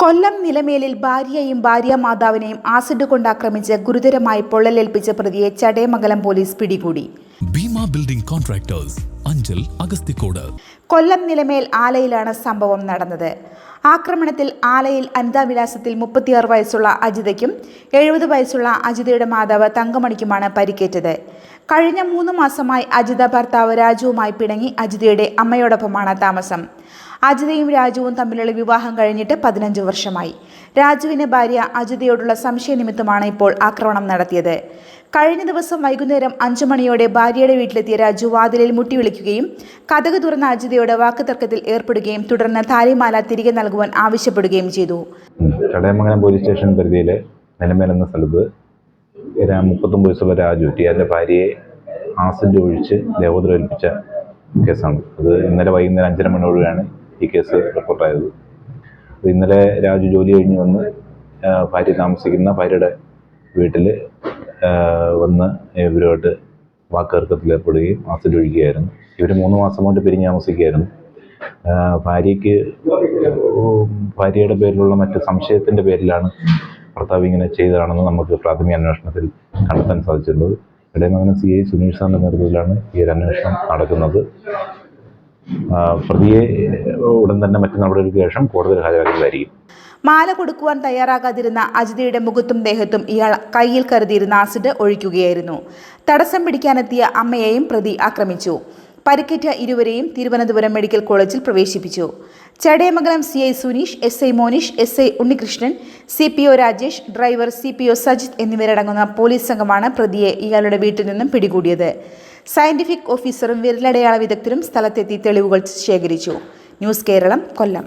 കൊല്ലം നിലമേലിൽ ഭാര്യയെയും ഭാര്യ മാതാവിനെയും ആസിഡ് കൊണ്ട് ആക്രമിച്ച് ഗുരുതരമായി പൊള്ളലേൽപ്പിച്ച പ്രതിയെ ചടയമംഗലം പോലീസ് പിടികൂടി. Bheema building contractors Anchal Agasthikode. കൊല്ലം നിലമേൽ ആലയിലാണ് സംഭവം നടന്നത്. ആക്രമണത്തിൽ ആലയിൽ അനിതാവിലാസത്തിൽ മുപ്പത്തിയാറ് വയസ്സുള്ള അജിതയ്ക്കും എഴുപത് വയസ്സുള്ള അജിതയുടെ മാതാവ് തങ്കമണിക്കുമാണ് പരിക്കേറ്റത്. കഴിഞ്ഞ മൂന്ന് മാസമായി അജിത ഭർത്താവ് രാജുവുമായി പിണങ്ങി അജിതയുടെ അമ്മയോടൊപ്പമാണ് താമസം. അജിതയും രാജുവും തമ്മിലുള്ള വിവാഹം കഴിഞ്ഞിട്ട് പതിനഞ്ച് വർഷമായി. രാജുവിന്റെ ഭാര്യ അജിതയോടുള്ള സംശയ നിമിത്തമാണ് ഇപ്പോൾ ആക്രമണം നടത്തിയത്. കഴിഞ്ഞ ദിവസം വൈകുന്നേരം അഞ്ചു മണിയോടെ ഭാര്യയുടെ വീട്ടിലെത്തിയ രാജു വാതിലിൽ മുട്ടി വിളിക്കുകയും കഥക് തുറന്ന അജിതയോട് വാക്കുതർക്കത്തിൽ ഏർപ്പെടുകയും തുടർന്ന് താലിമാല തിരികെ നൽകുവാൻ ആവശ്യപ്പെടുകയും ചെയ്തു. പോലീസ് സ്റ്റേഷൻ പരിധിയിൽ നിലമേൽ എന്ന സ്ഥലത്ത് മുപ്പത്തൊമ്പത് വയസ്സുള്ള രാജു ടിയാന്റെ ഭാര്യയെ ആസിഡ് ഒഴിച്ച് ദേഹോദ്രവേൽപ്പിച്ച കേസാണ്. അത് ഇന്നലെ വൈകുന്നേരം അഞ്ചര മണിയോടെയാണ് ഈ കേസ് റിപ്പോർട്ടായത് ഇന്നലെ രാജു ജോലി കഴിഞ്ഞ് വന്ന് ഭാര്യ താമസിക്കുന്ന ഭാര്യയുടെ വീട്ടിൽ വന്ന് ഇവരുമായിട്ട് വാക്കേർക്കത്തിൽ ഏർപ്പെടുകയും ആസിഡ് ഒഴിക്കുകയായിരുന്നു. ഇവർ മൂന്ന് മാസം കൊണ്ട് പിരിഞ്ഞ് താമസിക്കുകയായിരുന്നു. ഭാര്യയ്ക്ക് ഭാര്യയുടെ പേരിലുള്ള മറ്റ് സംശയത്തിന്റെ പേരിലാണ് ഭർത്താവ് ഇങ്ങനെ ചെയ്തതാണെന്ന് നമുക്ക് പ്രാഥമിക അന്വേഷണത്തിൽ കണ്ടെത്താൻ സാധിച്ചിട്ടുള്ളത് ഇടയമംഗലം സി ഐ സുനീഷ് സാറിന്റെ നേതൃത്വത്തിലാണ് ഈ ഒരു അന്വേഷണം നടക്കുന്നത്. പ്രതിയെ ഉടൻ തന്നെ മറ്റു നടപടികൾക്ക് ശേഷം കോടതി ഹാജരാക്കുന്നതായിരിക്കും മാല കൊടുക്കുവാൻ തയ്യാറാകാതിരുന്ന അജിതയുടെ മുഖത്തും ദേഹത്തും ഇയാൾ കയ്യിൽ കരുതിയിരുന്ന ആസിഡ് ഒഴിക്കുകയായിരുന്നു. തടസ്സം പിടിക്കാനെത്തിയ അമ്മയെയും പ്രതി ആക്രമിച്ചു. പരിക്കേറ്റ ഇരുവരെയും തിരുവനന്തപുരം മെഡിക്കൽ കോളേജിൽ പ്രവേശിപ്പിച്ചു. Chadayamangalam C I Suneesh S I Monish S I Unnikrishnan C P O Rajesh driver C P O Sajith എന്നിവരടങ്ങുന്ന പോലീസ് സംഘമാണ് പ്രതിയെ ഇയാളുടെ വീട്ടിൽ നിന്നും പിടികൂടിയത്. സയന്റിഫിക് ഓഫീസറും വിരലടയാള വിദഗ്ധരും സ്ഥലത്തെത്തി തെളിവുകൾ ശേഖരിച്ചു. ന്യൂസ് കേരളം കൊല്ലം.